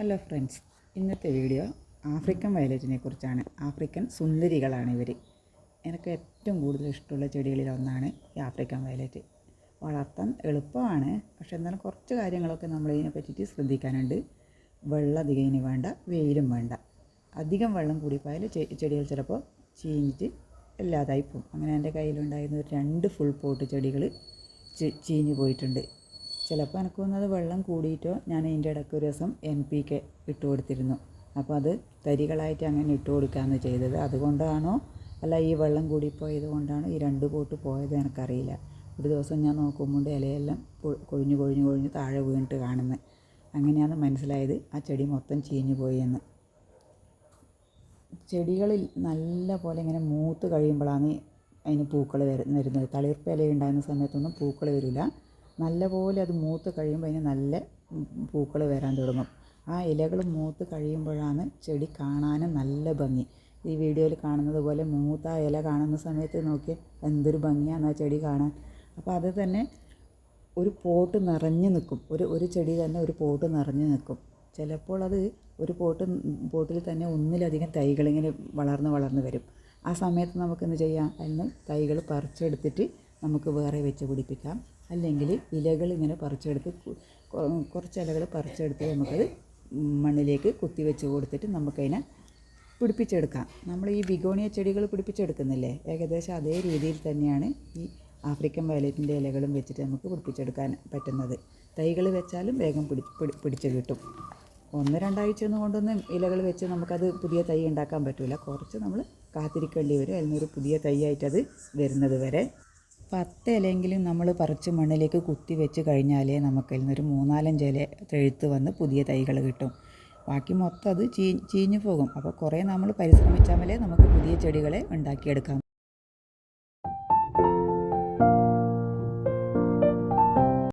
Hello friends ഇന്നത്തെ video African വയലറ്റിനെ കുറിച്ചാണ്. ആഫ്രിക്കൻ സുന്ദരികളാണ് ഇവർ എനിക്ക് ഏറ്റവും കൂടുതൽ ഇഷ്ടമുള്ള ചെടികളിൽ ഒന്നാണ് ഈ ആഫ്രിക്കൻ വയലറ്റ്. വളർത്താൻ എളുപ്പമാണ് പക്ഷെ എന്നാലും കുറച്ച് കാര്യങ്ങളൊക്കെ നമ്മൾ ഇതിനെ പറ്റിയിട്ട് ശ്രദ്ധിക്കാനുണ്ട്. വെള്ളം അധികം ഇനി വേണ്ട വെയിലും വേണ്ട. അധികം വെള്ളം കൂടിപ്പോയാൽ ചെടികൾ ചിലപ്പോൾ ചീഞ്ഞിട്ട് ഇല്ലാതായി പോകും. അങ്ങനെ എന്റെ കയ്യിലുണ്ടായിരുന്ന ഒരു രണ്ട് ഫുൾ പോട്ട് ചെടികൾ ചീഞ്ഞു പോയിട്ടുണ്ട്. ചിലപ്പോൾ എനിക്ക് തോന്നുന്നത് വെള്ളം കൂടിയിട്ടോ ഞാൻ അതിന്റെ ഇടയ്ക്ക് ഒരു ദിവസം എൻ പി കെ ഇട്ട് കൊടുത്തിരുന്നു. അപ്പോൾ അത് തരികളായിട്ട് അങ്ങനെ ഇട്ട് കൊടുക്കാമെന്ന് ചെയ്തത്. അതുകൊണ്ടാണോ? അല്ല ഈ വെള്ളം കൂടിപ്പോയത് കൊണ്ടാണോ? ഈ രണ്ട് പോട്ട് പോയത് എനിക്കറിയില്ല. ഒരു ദിവസം ഞാൻ നോക്കുമ്പോൾ ഇലയെല്ലാം കൊഴിഞ്ഞു കൊഴിഞ്ഞു കൊഴിഞ്ഞ് താഴെ വീണിട്ട് കാണുന്നത് അങ്ങനെയാണ് മനസ്സിലായത് ആ ചെടി മൊത്തം ചീഞ്ഞു പോയി എന്ന് ചെടികളിൽ നല്ല പോലെ ഇങ്ങനെ മൂത്ത് കഴിയുമ്പോഴാണ് അതിന് പൂക്കൾ വരുന്നത്. തളിർപ്പ് ഇല ഉണ്ടാകുന്ന സമയത്തൊന്നും പൂക്കൾ വരില്ല നല്ല പോലെ അത് മൂത്ത് കഴിയുമ്പോൾ അതിന് നല്ല പൂക്കൾ വരാൻ തുടങ്ങും. ആ ഇലകൾ മൂത്ത് കഴിയുമ്പോഴാണ് ചെടി കാണാനും നല്ല ഭംഗി. ഈ വീഡിയോയിൽ കാണുന്നത് പോലെ മൂത്ത ഇല കാണുന്ന സമയത്ത് നോക്കി എന്തൊരു ഭംഗിയാണ് ആ ചെടി കാണാൻ. അപ്പോൾ അത് തന്നെ ഒരു പോട്ട് നിറഞ്ഞു നിൽക്കും. ഒരു ഒരു ചെടി തന്നെ ഒരു പോട്ട് നിറഞ്ഞു നിൽക്കും. ചിലപ്പോൾ അത് ഒരു പോട്ട് പോട്ടിൽ തന്നെ ഒന്നിലധികം തൈകൾ ഇങ്ങനെ വളർന്ന് വളർന്ന് വരും. ആ സമയത്ത് നമുക്കെന്ത് ചെയ്യാം ചെയ്യാം? അതിന് തൈകൾ പറിച്ചെടുത്തിട്ട് നമുക്ക് വേറെ വെച്ച് പിടിപ്പിക്കാം. അല്ലെങ്കിൽ ഇലകൾ ഇങ്ങനെ പറിച്ചെടുത്ത് കുറച്ച് ഇലകൾ പറിച്ചെടുത്ത് നമുക്കത് മണ്ണിലേക്ക് കുത്തി വെച്ച് കൊടുത്തിട്ട് നമുക്കതിനെ പിടിപ്പിച്ചെടുക്കാം. നമ്മൾ ഈ ബിഗോണിയ ചെടികൾ പിടിപ്പിച്ചെടുക്കുന്നില്ലേ? ഏകദേശം അതേ രീതിയിൽ തന്നെയാണ് ഈ ആഫ്രിക്കൻ വയലറ്റിന്റെ ഇലകളും വെച്ചിട്ട് നമുക്ക് പിടിപ്പിച്ചെടുക്കാൻ പറ്റുന്നത്. തൈകൾ വെച്ചാലും വേഗം പിടി പിടി പിടിച്ച് കിട്ടും. ഒന്ന് രണ്ടാഴ്ച ഒന്നും കൊണ്ടൊന്നും ഇലകൾ വെച്ച് നമുക്കത് പുതിയ തൈ ഉണ്ടാക്കാൻ പറ്റില്ല കുറച്ച് നമ്മൾ കാത്തിരിക്കേണ്ടി വരും. അതിനൊരു പുതിയ തൈ ആയിട്ടത് വരുന്നത് വരെ. പത്ത് ഇലയെങ്കിലും നമ്മൾ പറിച്ച് മണ്ണിലേക്ക് കുത്തി വെച്ച് കഴിഞ്ഞാലേ നമുക്ക് അതിൽ നിന്നൊരു മൂന്നാലഞ്ച് ഇല തെഴുത്ത് വന്ന് പുതിയ തൈകൾ കിട്ടും. ബാക്കി മൊത്തം അത് ചീ ചീഞ്ഞു പോകും. അപ്പോൾ കുറേ നമ്മൾ പരിശ്രമിച്ചാലേ നമുക്ക് പുതിയ ചെടികളെ ഉണ്ടാക്കിയെടുക്കാം.